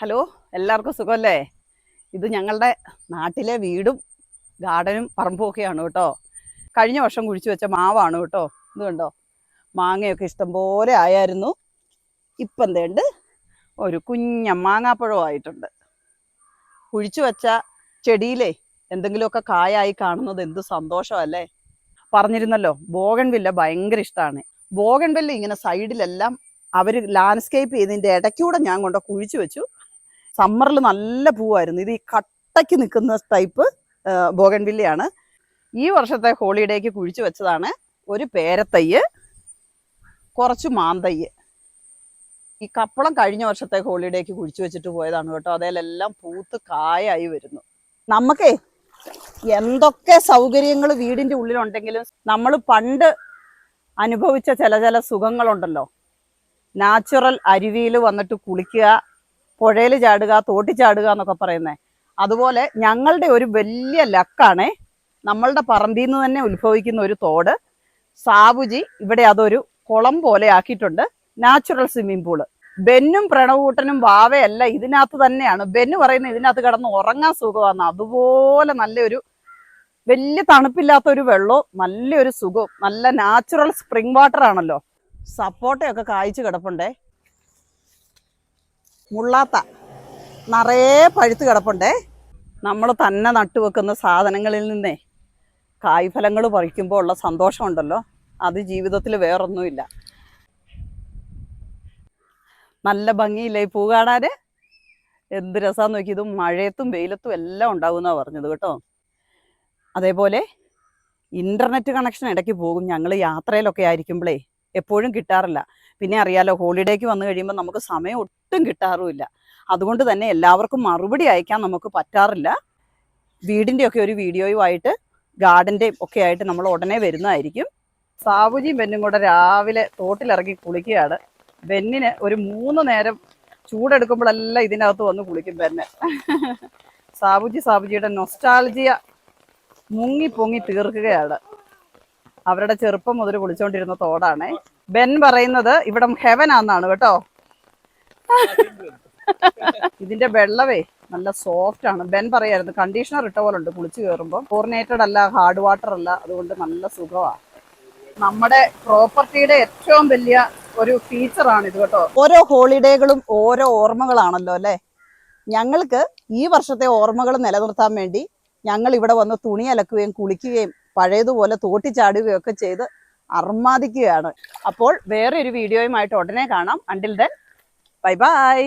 Hello എല്ലാവർക്കും സുഖമല്ലേ? ഇത് ഞങ്ങളുടെ നാട്ടിലെ വീടും ഗാർഡനും പറമ്പും ഒക്കെയാണ് കേട്ടോ. കഴിഞ്ഞ വർഷം കുഴിച്ചു വെച്ച മാവാണ് കേട്ടോ. ഇത് കണ്ടോ? മാങ്ങയൊക്കെ ഇഷ്ടംപോലെ ആയായിരുന്നു. ഇപ്പം എന്തേണ്ട് ഒരു കുഞ്ഞ മാങ്ങാപ്പഴം ആയിട്ടുണ്ട്. കുഴിച്ചു വെച്ച ചെടിയിലെ എന്തെങ്കിലുമൊക്കെ കായായി കാണുന്നത് എന്ത് സന്തോഷമല്ലേ? പറഞ്ഞിരുന്നല്ലോ ബോഗൺവില്ല ഭയങ്കര ഇഷ്ടമാണ്. ബോഗൺവില്ല ഇങ്ങനെ സൈഡിലെല്ലാം അവർ ലാൻഡ്സ്കേപ്പ് ചെയ്തതിന്റെ ഇടയ്ക്കൂടെ ഞാൻ കൊണ്ട് കുഴിച്ചു വെച്ചു. സമ്മറിൽ നല്ല പൂവായിരുന്നു. ഇത് ഈ കട്ടയ്ക്ക് നിൽക്കുന്ന ടൈപ്പ് ബോഗൻവില്ലയാണ്. ഈ വർഷത്തെ ഹോളിഡേക്ക് കുഴിച്ചു വെച്ചതാണ് ഒരു പേരത്തയ്യ് കുറച്ച് മാന്തയ്യ്. ഈ കപ്പളം കഴിഞ്ഞ വർഷത്തെ ഹോളിഡേക്ക് കുഴിച്ചു വെച്ചിട്ട് പോയതാണ് കേട്ടോ. അതേലെല്ലാം പൂത്ത് കായായി വരുന്നു. നമുക്കേ എന്തൊക്കെ സൗകര്യങ്ങൾ വീടിന്റെ ഉള്ളിലുണ്ടെങ്കിലും നമ്മൾ പണ്ട് അനുഭവിച്ച ചില ചില സുഖങ്ങളുണ്ടല്ലോ. നാച്ചുറൽ അരുവിയിൽ വന്നിട്ട് കുളിക്കുക പുഴയിൽ ചാടുക തോട്ടി ചാടുക എന്നൊക്കെ പറയുന്നത് അതുപോലെ ഞങ്ങളുടെ ഒരു വലിയ ലക്കാണ് നമ്മളുടെ പറമ്പിൽ നിന്ന് തന്നെ ഉത്ഭവിക്കുന്ന ഒരു തോട്. സാബുജി ഇവിടെ അതൊരു കുളം പോലെ ആക്കിയിട്ടുണ്ട്. Natural swimming pool. ബെന്നും പ്രണവൂട്ടനും വാവയല്ല ഇതിനകത്ത് തന്നെയാണ്. ബെന്ന് പറയുന്നത് ഇതിനകത്ത് കിടന്ന് ഉറങ്ങാൻ സുഖമാണ് അതുപോലെ നല്ലൊരു വലിയ തണുപ്പില്ലാത്ത ഒരു വെള്ളവും നല്ലൊരു സുഖവും നല്ല നാച്ചുറൽ സ്പ്രിംഗ് വാട്ടർ ആണല്ലോ സപ്പോട്ടയൊക്കെ കായ്ച്ചു കിടപ്പുണ്ടേ. മുള്ളാത്ത നിറയെ പഴുത്ത് കിടപ്പുണ്ടേ. നമ്മൾ തന്നെ നട്ടുവെക്കുന്ന സാധനങ്ങളിൽ നിന്നേ കായ്ഫലങ്ങൾ പറിക്കുമ്പോൾ ഉള്ള സന്തോഷമുണ്ടല്ലോ. അത് ജീവിതത്തിൽ വേറൊന്നുമില്ല. നല്ല ഭംഗിയില്ലേ പൂ കാണാൻ എന്ത് രസമാന്ന് നോക്കി. ഇതും മഴയത്തും വെയിലത്തും എല്ലാം ഉണ്ടാവുമെന്നാണ് പറഞ്ഞത് കേട്ടോ. അതേപോലെ ഇന്റർനെറ്റ് കണക്ഷൻ ഇടയ്ക്ക് പോകും. ഞങ്ങൾ യാത്രയിലൊക്കെ ആയിരിക്കുമ്പോഴേ എപ്പോഴും കിട്ടാറില്ല. പിന്നെ അറിയാലോ ഹോളിഡേക്ക് വന്നു കഴിയുമ്പോൾ നമുക്ക് സമയം ഒട്ടും കിട്ടാറുമില്ല. അതുകൊണ്ട് തന്നെ എല്ലാവർക്കും മറുപടി അയക്കാൻ നമുക്ക് പറ്റാറില്ല. വീടിന്റെ ഒക്കെ ഒരു വീഡിയോയുമായിട്ട് ഗാർഡന്റെയും ഒക്കെ ആയിട്ട് നമ്മൾ ഉടനെ വരുന്നതായിരിക്കും. സാബുജിയും ബെന്നും കൂടെ രാവിലെ തോട്ടിലിറങ്ങി കുളിക്കുകയാണ്. ബെന്നിന് ഒരു മൂന്ന് നേരം ചൂടെടുക്കുമ്പോഴെല്ലാം ഇതിനകത്ത് വന്ന് കുളിക്കും ബെന്നെ. സാബുജി സാബുജിയുടെ നൊസ്റ്റാൾജിയ മുങ്ങി പൊങ്ങി തീർക്കുകയാണ്. അവരുടെ ചെറുപ്പം മുതൽ കുളിച്ചോണ്ടിരുന്ന തോടാണ്. ബെൻ പറയുന്നത് ഇവിടെ ഹെവൻ ആണെന്നാണ് കേട്ടോ. ഇതിന്റെ വെള്ളവേ നല്ല സോഫ്റ്റ് ആണ്. ബെൻ പറയായിരുന്നു കണ്ടീഷണർ ഇട്ട പോലെ ഉണ്ട് കുളിച്ചു കയറുമ്പോൾ കോർഡിനേറ്റഡ് അല്ല ഹാർഡ് വാട്ടർ അല്ല അതുകൊണ്ട് നല്ല സുഖമാണ് നമ്മുടെ പ്രോപ്പർട്ടിയുടെ ഏറ്റവും വലിയ ഒരു ഫീച്ചറാണ് ഇത് കേട്ടോ. ഓരോ ഹോളിഡേകളും ഓരോ ഓർമ്മകളാണല്ലോ അല്ലേ? ഞങ്ങൾക്ക് ഈ വർഷത്തെ ഓർമ്മകൾ നിലനിർത്താൻ വേണ്ടി ഞങ്ങൾ ഇവിടെ വന്ന് തുണി അലക്കുകയും കുളിക്കുകയും പഴയതുപോലെ തോട്ടി ചാടുകയൊക്കെ ചെയ്ത് അർമാദിക്കുകയാണ്. അപ്പോൾ വേറെ ഒരു വീഡിയോയുമായിട്ട് ഉടനെ കാണാം. Until then bye bye